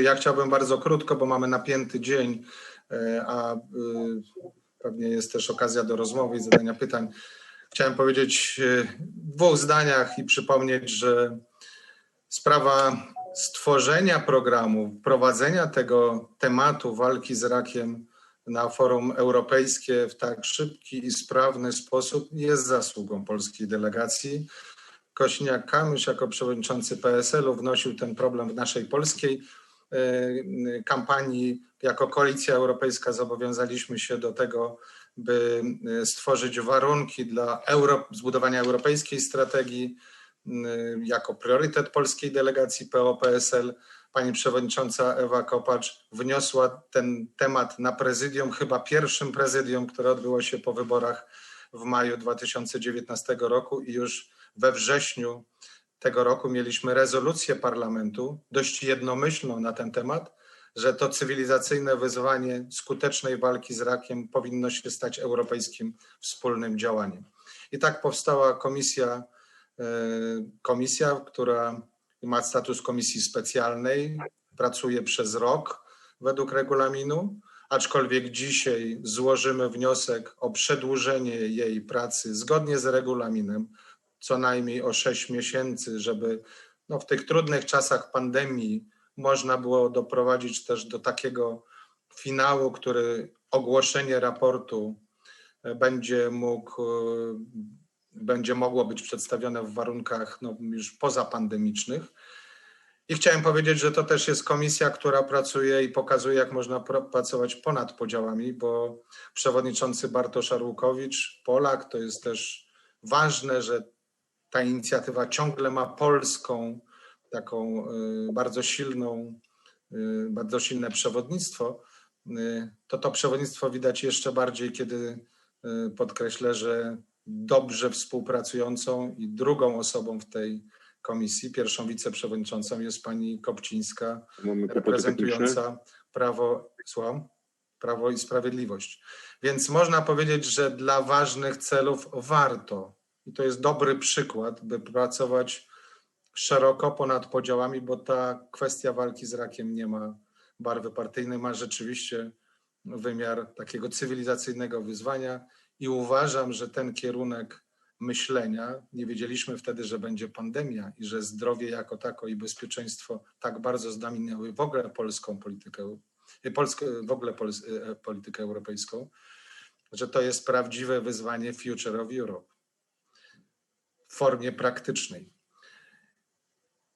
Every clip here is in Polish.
Ja chciałbym bardzo krótko, bo mamy napięty dzień, e, a e, pewnie jest też okazja do rozmowy i zadania pytań. Chciałem powiedzieć e, w dwóch zdaniach i przypomnieć, że sprawa stworzenia programu, prowadzenia tego tematu walki z rakiem na forum europejskie w tak szybki i sprawny sposób jest zasługą polskiej delegacji. Kośniak-Kamysz jako przewodniczący PSL-u wnosił ten problem w naszej polskiej kampanii. Jako Koalicja Europejska zobowiązaliśmy się do tego, by e, stworzyć warunki dla euro, zbudowania europejskiej strategii e, jako priorytet polskiej delegacji PO-PSL. Pani przewodnicząca Ewa Kopacz wniosła ten temat na prezydium, chyba pierwszym prezydium, które odbyło się po wyborach w maju 2019 roku i już we wrześniu tego roku mieliśmy rezolucję parlamentu, dość jednomyślną na ten temat, że to cywilizacyjne wyzwanie skutecznej walki z rakiem powinno się stać europejskim wspólnym działaniem. I tak powstała komisja, e, komisja, która ma status komisji specjalnej, pracuje przez rok według regulaminu, aczkolwiek dzisiaj złożymy wniosek o przedłużenie jej pracy zgodnie z regulaminem co najmniej o 6 miesięcy, żeby no, w tych trudnych czasach pandemii można było doprowadzić też do takiego finału, który ogłoszenie raportu e, będzie mógł, e, będzie mogło być przedstawione w warunkach no, już pozapandemicznych. I chciałem powiedzieć, że to też jest komisja, która pracuje i pokazuje, jak można pracować ponad podziałami, bo przewodniczący Bartosz Arłukowicz, Polak, to jest też ważne, że ta inicjatywa ciągle ma polską, taką y, bardzo silną, y, bardzo silne przewodnictwo, y, to to przewodnictwo widać jeszcze bardziej, kiedy podkreślę, że dobrze współpracującą i drugą osobą w tej komisji, pierwszą wiceprzewodniczącą jest pani Kopcińska, reprezentująca Prawo, słucham, Prawo i Sprawiedliwość. Więc można powiedzieć, że dla ważnych celów warto i to jest dobry przykład, by pracować szeroko ponad podziałami, bo ta kwestia walki z rakiem nie ma barwy partyjnej, ma rzeczywiście wymiar takiego cywilizacyjnego wyzwania. I uważam, że ten kierunek myślenia, nie wiedzieliśmy wtedy, że będzie pandemia i że zdrowie jako tako i bezpieczeństwo tak bardzo zdominały w ogóle polską politykę, Polskę, w ogóle e, politykę europejską, że to jest prawdziwe wyzwanie Future of Europe w formie praktycznej.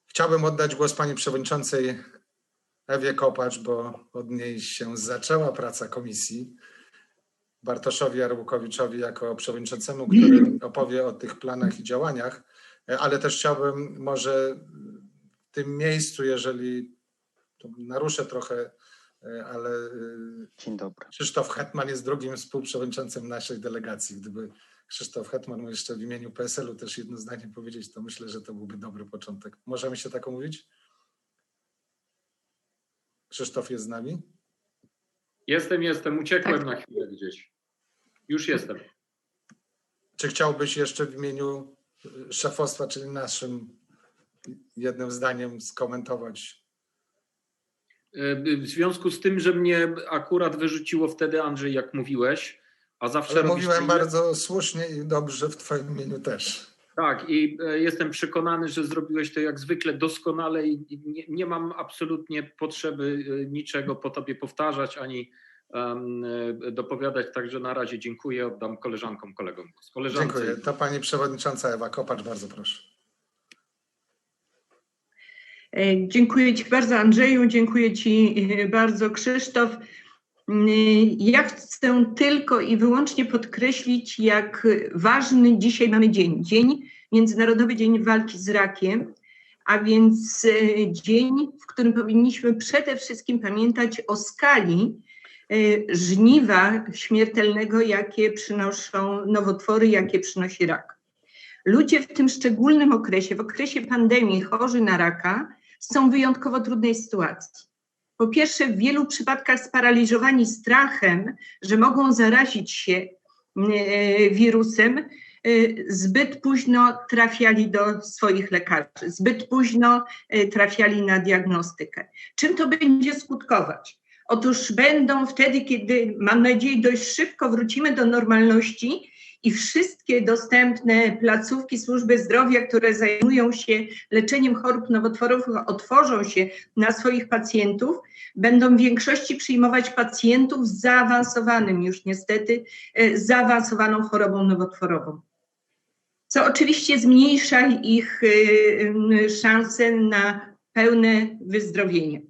Chciałbym oddać głos pani przewodniczącej Ewie Kopacz, bo od niej się zaczęła praca komisji. Bartoszowi Arbukowiczowi jako przewodniczącemu, który opowie o tych planach i działaniach, ale też chciałbym może w tym miejscu, jeżeli naruszę trochę, ale Dzień dobry. Krzysztof Hetman jest drugim współprzewodniczącym naszej delegacji. Gdyby Krzysztof Hetman mógł jeszcze w imieniu PSL-u też jedno zdanie powiedzieć, to myślę, że to byłby dobry początek. Możemy się tak omówić? Krzysztof jest z nami? Jestem, jestem. Uciekłem na chwilę gdzieś. Już jestem. Czy chciałbyś jeszcze w imieniu szefostwa, czyli naszym, jednym zdaniem skomentować? W związku z tym, że mnie akurat wyrzuciło wtedy Andrzej, jak mówiłeś, a zawsze Ale mówiłem bardzo słusznie i dobrze w Twoim imieniu też. Tak, i e, jestem przekonany, że zrobiłeś to jak zwykle doskonale i nie, nie mam absolutnie potrzeby e, niczego po Tobie powtarzać ani um, dopowiadać. Także na razie dziękuję, oddam koleżankom, kolegom. Dziękuję. To Pani Przewodnicząca Ewa Kopacz, bardzo proszę. Dziękuję Ci bardzo Andrzeju, dziękuję Ci bardzo Krzysztof. Ja chcę tylko i wyłącznie podkreślić, jak ważny dzisiaj mamy dzień. Dzień, Międzynarodowy Dzień Walki z Rakiem, a więc e, dzień, w którym powinniśmy przede wszystkim pamiętać o skali e, żniwa śmiertelnego, jakie przynoszą nowotwory, jakie przynosi rak. Ludzie w tym szczególnym okresie, w okresie pandemii, chorzy na raka, są w wyjątkowo trudnej sytuacji po pierwsze, w wielu przypadkach sparaliżowani strachem, że mogą zarazić się e, wirusem, y, zbyt późno trafiali do swoich lekarzy, zbyt późno y, trafiali na diagnostykę. Czym to będzie skutkować? Otóż będą wtedy, kiedy mam nadzieję dość szybko wrócimy do normalności i wszystkie dostępne placówki służby zdrowia, które zajmują się leczeniem chorób nowotworowych, otworzą się na swoich pacjentów, będą w większości przyjmować pacjentów z zaawansowanym już niestety, e, zaawansowaną chorobą nowotworową. Co oczywiście zmniejsza ich e, szanse na pełne wyzdrowienie.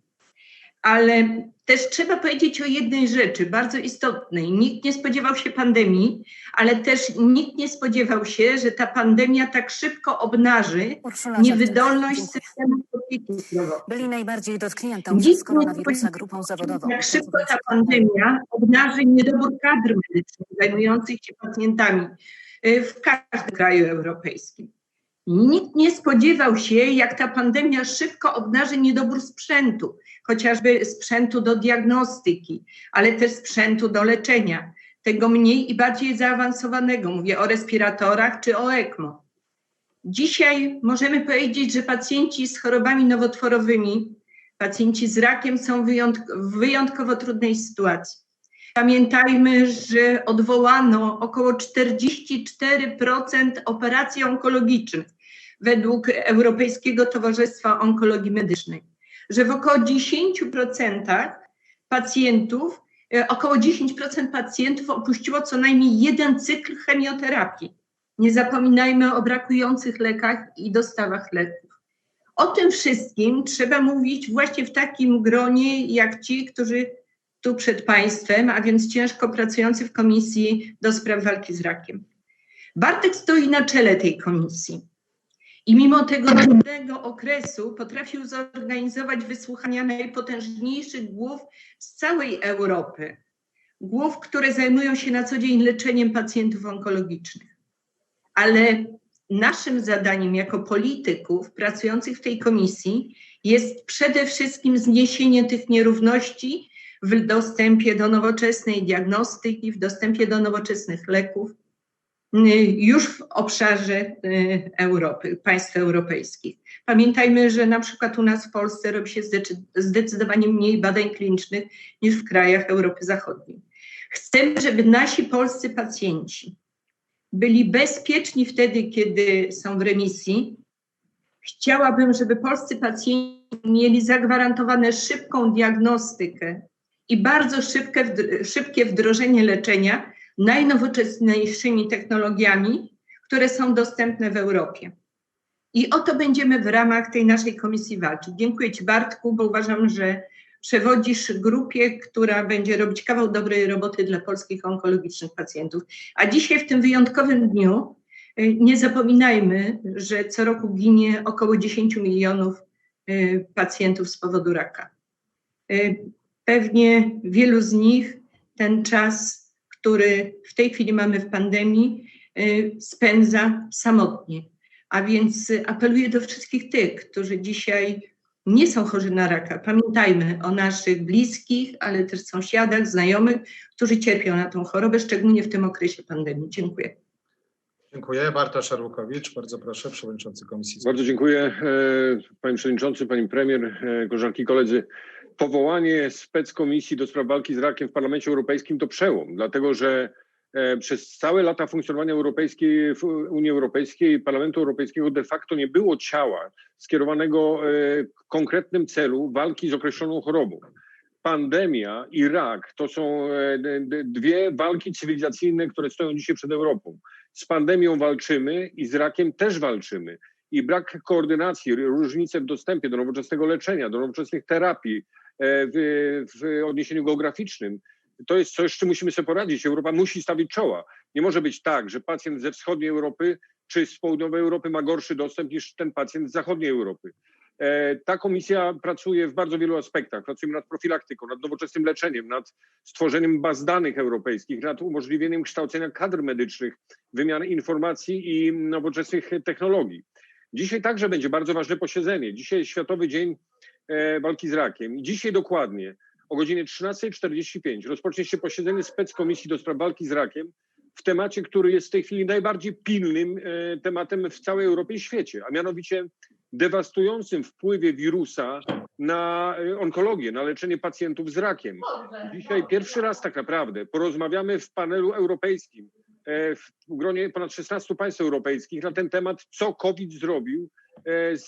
Ale też trzeba powiedzieć o jednej rzeczy bardzo istotnej. Nikt nie spodziewał się pandemii, ale też nikt nie spodziewał się, że ta pandemia tak szybko obnaży Urszula niewydolność systemu opieki zdrowotnej. Byli najbardziej dotkniętą przez koronawirusa grupą zawodową. Jak szybko ta pandemia obnaży niedobór kadr medycznych zajmujących się pacjentami y, w każdym kraju europejskim. Nikt nie spodziewał się, jak ta pandemia szybko obnaży niedobór sprzętu, chociażby sprzętu do diagnostyki, ale też sprzętu do leczenia, tego mniej i bardziej zaawansowanego. Mówię o respiratorach czy o ECMO. Dzisiaj możemy powiedzieć, że pacjenci z chorobami nowotworowymi, pacjenci z rakiem są w wyjątkowo trudnej sytuacji. Pamiętajmy, że odwołano około 44% operacji onkologicznych według Europejskiego Towarzystwa Onkologii Medycznej, że w około 10% pacjentów, e, około 10% pacjentów opuściło co najmniej jeden cykl chemioterapii. Nie zapominajmy o brakujących lekach i dostawach leków. O tym wszystkim trzeba mówić właśnie w takim gronie, jak ci, którzy tu przed Państwem, a więc ciężko pracujący w Komisji do Spraw Walki z Rakiem. Bartek stoi na czele tej komisji i mimo tego trudnego okresu potrafił zorganizować wysłuchania najpotężniejszych głów z całej Europy. Głów, które zajmują się na co dzień leczeniem pacjentów onkologicznych. Ale naszym zadaniem jako polityków pracujących w tej komisji jest przede wszystkim zniesienie tych nierówności w dostępie do nowoczesnej diagnostyki, w dostępie do nowoczesnych leków już w obszarze y, Europy, państw europejskich. Pamiętajmy, że na przykład u nas w Polsce robi się zdecy- zdecydowanie mniej badań klinicznych niż w krajach Europy Zachodniej. Chcemy, żeby nasi polscy pacjenci byli bezpieczni wtedy, kiedy są w remisji. Chciałabym, żeby polscy pacjenci mieli zagwarantowane szybką diagnostykę i bardzo szybkie, szybkie wdrożenie leczenia najnowocześniejszymi technologiami, które są dostępne w Europie. I o to będziemy w ramach tej naszej komisji walczyć. Dziękuję Ci Bartku, bo uważam, że przewodzisz grupie, która będzie robić kawał dobrej roboty dla polskich onkologicznych pacjentów. A dzisiaj w tym wyjątkowym dniu y, nie zapominajmy, że co roku ginie około 10 milionów y, pacjentów z powodu raka. Y, Pewnie wielu z nich ten czas, który w tej chwili mamy w pandemii, y, spędza samotnie. A więc y, apeluję do wszystkich tych, którzy dzisiaj nie są chorzy na raka. Pamiętajmy o naszych bliskich, ale też sąsiadach, znajomych, którzy cierpią na tą chorobę, szczególnie w tym okresie pandemii. Dziękuję. Dziękuję. Bartosz Arłukowicz, bardzo proszę, przewodniczący Komisji. Bardzo dziękuję e, panie przewodniczący, pani premier, e, koleżanki i koledzy. Powołanie speckomisji do spraw walki z rakiem w Parlamencie Europejskim to przełom, dlatego że e, przez całe lata funkcjonowania europejskiej, Unii Europejskiej Parlamentu Europejskiego de facto nie było ciała skierowanego e, w konkretnym celu walki z określoną chorobą. Pandemia i rak to są e, dwie walki cywilizacyjne, które stoją dzisiaj przed Europą. Z pandemią walczymy i z rakiem też walczymy i brak koordynacji, różnice w dostępie do nowoczesnego leczenia, do nowoczesnych terapii e, w, w odniesieniu geograficznym, to jest coś, z czym musimy sobie poradzić. Europa musi stawić czoła. Nie może być tak, że pacjent ze wschodniej Europy czy z południowej Europy ma gorszy dostęp niż ten pacjent z zachodniej Europy. E, Ta komisja pracuje w bardzo wielu aspektach. Pracujemy nad profilaktyką, nad nowoczesnym leczeniem, nad stworzeniem baz danych europejskich, nad umożliwieniem kształcenia kadr medycznych, wymiany informacji i nowoczesnych technologii. Dzisiaj także będzie bardzo ważne posiedzenie. Dzisiaj jest Światowy Dzień e, Walki z Rakiem. I dzisiaj dokładnie o godzinie 13.45 rozpocznie się posiedzenie speckomisji do spraw walki z rakiem w temacie, który jest w tej chwili najbardziej pilnym e, tematem w całej Europie i świecie, a mianowicie dewastującym wpływie wirusa na e, onkologię, na leczenie pacjentów z rakiem. Dzisiaj pierwszy raz tak naprawdę porozmawiamy w panelu europejskim, e, w gronie ponad 16 państw europejskich na ten temat, co COVID zrobił z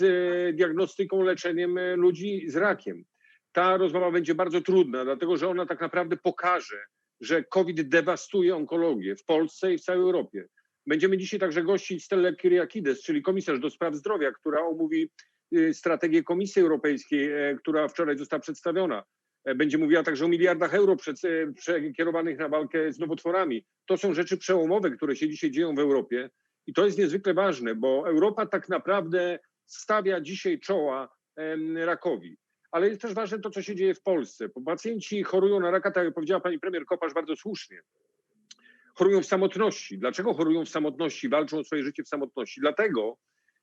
diagnostyką, leczeniem ludzi z rakiem. Ta rozmowa będzie bardzo trudna, dlatego że ona tak naprawdę pokaże, że COVID dewastuje onkologię w Polsce i w całej Europie. Będziemy dzisiaj także gościć Stellę Kyriakides, czyli komisarz do spraw zdrowia, która omówi y, strategię Komisji Europejskiej, e, która wczoraj została przedstawiona. E, będzie mówiła także o miliardach euro e, przekierowanych na walkę z nowotworami. To są rzeczy przełomowe, które się dzisiaj dzieją w Europie i to jest niezwykle ważne, bo Europa tak naprawdę stawia dzisiaj czoła rakowi ale jest też ważne to, co się dzieje w Polsce. Bo pacjenci chorują na raka, tak jak powiedziała pani premier Kopasz bardzo słusznie. Chorują w samotności. Dlaczego chorują w samotności, walczą o swoje życie w samotności? Dlatego,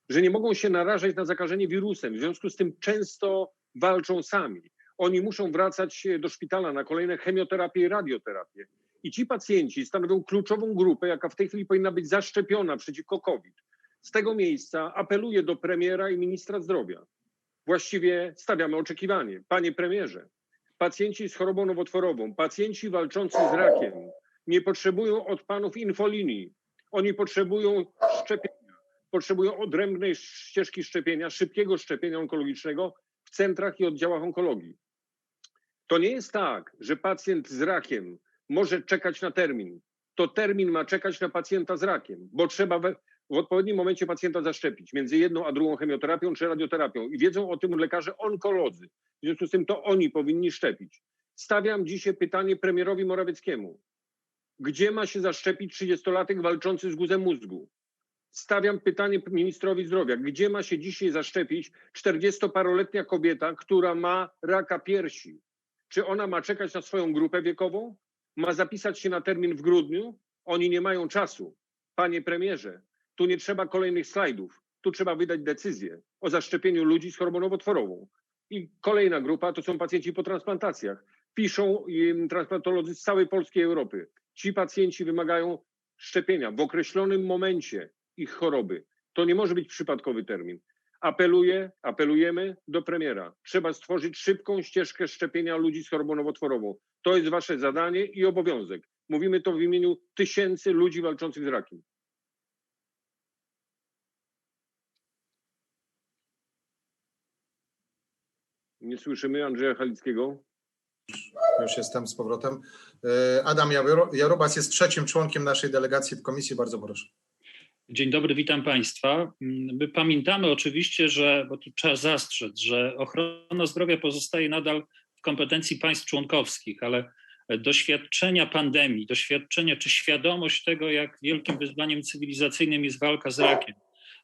że nie mogą się narażać na zakażenie wirusem. W związku z tym często walczą sami. Oni muszą wracać do szpitala na kolejne chemioterapię i radioterapię. I ci pacjenci stanowią kluczową grupę, jaka w tej chwili powinna być zaszczepiona przeciwko COVID. Z tego miejsca apeluję do premiera i ministra zdrowia właściwie stawiamy oczekiwanie. Panie premierze, pacjenci z chorobą nowotworową, pacjenci walczący z rakiem nie potrzebują od panów infolinii. Oni potrzebują szczepienia, potrzebują odrębnej ścieżki szczepienia, szybkiego szczepienia onkologicznego w centrach i oddziałach onkologii. To nie jest tak, że pacjent z rakiem może czekać na termin. To termin ma czekać na pacjenta z rakiem, bo trzeba w odpowiednim momencie pacjenta zaszczepić między jedną a drugą chemioterapią czy radioterapią. I wiedzą o tym lekarze onkolodzy. W związku z tym to oni powinni szczepić. Stawiam dzisiaj pytanie premierowi Morawieckiemu. Gdzie ma się zaszczepić 30-latek walczący z guzem mózgu? Stawiam pytanie ministrowi zdrowia. Gdzie ma się dzisiaj zaszczepić 40-paroletnia kobieta, która ma raka piersi? Czy ona ma czekać na swoją grupę wiekową? Ma zapisać się na termin w grudniu? Oni nie mają czasu. Panie premierze, tu nie trzeba kolejnych slajdów. Tu trzeba wydać decyzję o zaszczepieniu ludzi z chorobą nowotworową. I kolejna grupa to są pacjenci po transplantacjach. Piszą transplantolodzy z całej Polskiej Europy. Ci pacjenci wymagają szczepienia w określonym momencie ich choroby. To nie może być przypadkowy termin. Apeluję, apelujemy do premiera. Trzeba stworzyć szybką ścieżkę szczepienia ludzi z chorobą nowotworową. To jest wasze zadanie i obowiązek. Mówimy to w imieniu tysięcy ludzi walczących z rakiem. Nie słyszymy Andrzeja Halickiego. Już jestem z powrotem. E, Adam Jarubas jest trzecim członkiem naszej delegacji w komisji. Bardzo proszę. Dzień dobry, witam Państwa. My pamiętamy oczywiście, że, bo tu trzeba zastrzec, że ochrona zdrowia pozostaje nadal w kompetencji państw członkowskich, ale doświadczenia pandemii, doświadczenia czy świadomość tego, jak wielkim wyzwaniem cywilizacyjnym jest walka z rakiem.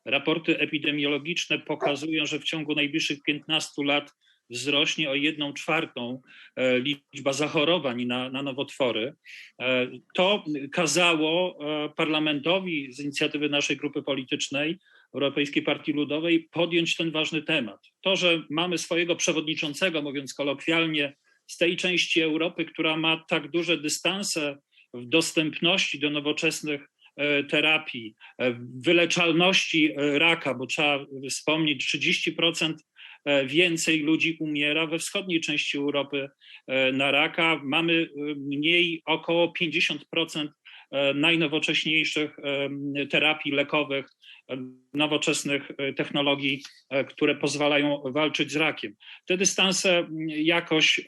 Raporty epidemiologiczne pokazują, że w ciągu najbliższych 15 lat wzrośnie o jedną czwartą e, liczba zachorowań na, na nowotwory. E, to kazało e, parlamentowi z inicjatywy naszej grupy politycznej, Europejskiej Partii Ludowej, podjąć ten ważny temat. To, że mamy swojego przewodniczącego, mówiąc kolokwialnie, z tej części Europy, która ma tak duże dystanse w dostępności do nowoczesnych terapii, wyleczalności raka, bo trzeba wspomnieć, 30% E, więcej ludzi umiera we wschodniej części Europy e, na raka. Mamy e, mniej około 50% najnowocześniejszych terapii lekowych, nowoczesnych technologii, które pozwalają walczyć z rakiem. Te dystanse jakoś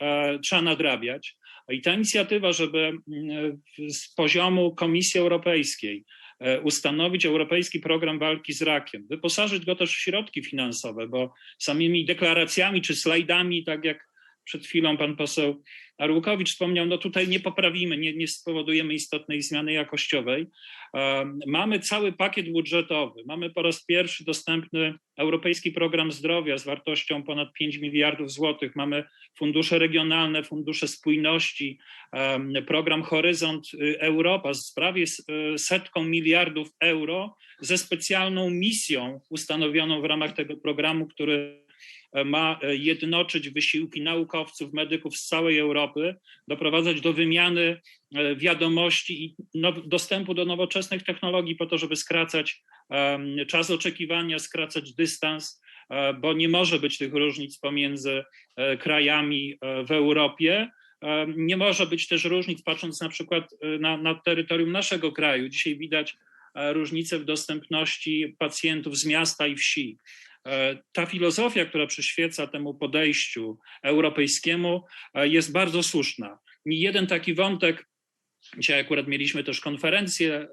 trzeba nadrabiać. I ta inicjatywa, żeby z poziomu Komisji Europejskiej E, ustanowić europejski program walki z rakiem, wyposażyć go też w środki finansowe, bo samymi deklaracjami czy slajdami, tak jak przed chwilą pan poseł Arłukowicz wspomniał, no tutaj nie poprawimy, nie, nie spowodujemy istotnej zmiany jakościowej. Mamy cały pakiet budżetowy, mamy po raz pierwszy dostępny Europejski Program Zdrowia z wartością ponad 5 miliardów złotych, mamy fundusze regionalne, fundusze spójności, program Horyzont y, Europa z prawie y, setką miliardów euro ze specjalną misją ustanowioną w ramach tego programu, który ma e, jednoczyć wysiłki naukowców, medyków z całej Europy, doprowadzać do wymiany e, wiadomości i now- dostępu do nowoczesnych technologii po to, żeby skracać czas oczekiwania, skracać dystans, e, bo nie może być tych różnic pomiędzy krajami w Europie. Nie może być też różnic, patrząc na przykład na, na terytorium naszego kraju. Dzisiaj widać różnice w dostępności pacjentów z miasta i wsi. E, Ta filozofia, która przyświeca temu podejściu europejskiemu, e, jest bardzo słuszna. I jeden taki wątek, dzisiaj akurat mieliśmy też konferencję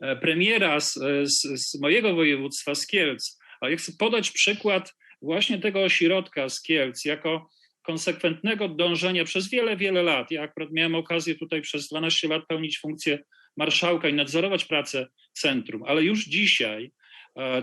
e, premiera z, z, z mojego województwa, z Kielc. Ja chcę podać przykład właśnie tego ośrodka z Kielc jako konsekwentnego dążenia przez wiele, wiele lat. Ja akurat miałem okazję tutaj przez 12 lat pełnić funkcję marszałka i nadzorować pracę centrum, ale już dzisiaj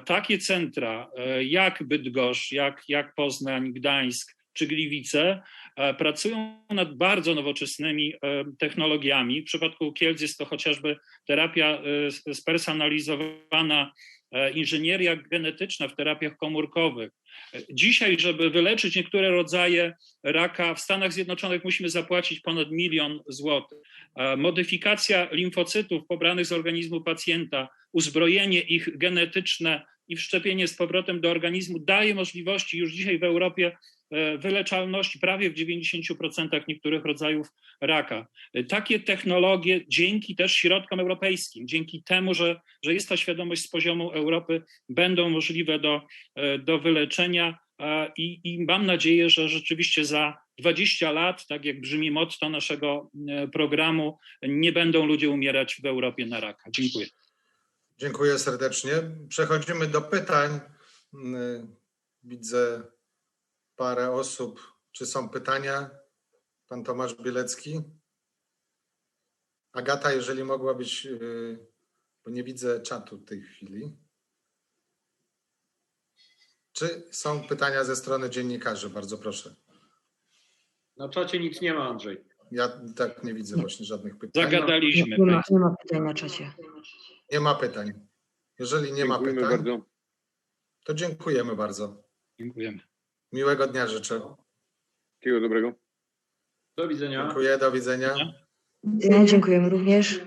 takie centra e, jak Bydgoszcz, jak, jak Poznań, Gdańsk czy Gliwice e, pracują nad bardzo nowoczesnymi e, technologiami. W przypadku Kielc jest to chociażby terapia e, spersonalizowana, e, inżynieria genetyczna w terapiach komórkowych. E, Dzisiaj, żeby wyleczyć niektóre rodzaje raka w Stanach Zjednoczonych musimy zapłacić ponad milion złotych. E, Modyfikacja limfocytów pobranych z organizmu pacjenta, uzbrojenie ich genetyczne i wszczepienie z powrotem do organizmu daje możliwości już dzisiaj w Europie e, wyleczalności prawie w 90% niektórych rodzajów raka. E, Takie technologie dzięki też środkom europejskim, dzięki temu, że, że jest ta świadomość z poziomu Europy, będą możliwe do, e, do wyleczenia i, i mam nadzieję, że rzeczywiście za 20 lat, tak jak brzmi motto naszego programu, nie będą ludzie umierać w Europie na raka. Dziękuję. Dziękuję serdecznie. Przechodzimy do pytań. Mm, Widzę parę osób. Czy są pytania? Pan Tomasz Bielecki. Agata, jeżeli mogłabyś, yy, bo nie widzę czatu w tej chwili. Czy są pytania ze strony dziennikarzy? Bardzo proszę. Na czacie nic nie ma, Andrzej. Ja tak nie widzę właśnie żadnych pytań. Zagadaliśmy. Nie ma, nie ma pytań na czacie. Nie ma pytań. Jeżeli nie ma Dziękujemy pytań, bardzo. to dziękujemy bardzo. Dziękujemy. Miłego dnia życzę. Wszystkiego dobrego. Do widzenia. Dziękuję, do widzenia. Ja dziękujemy również.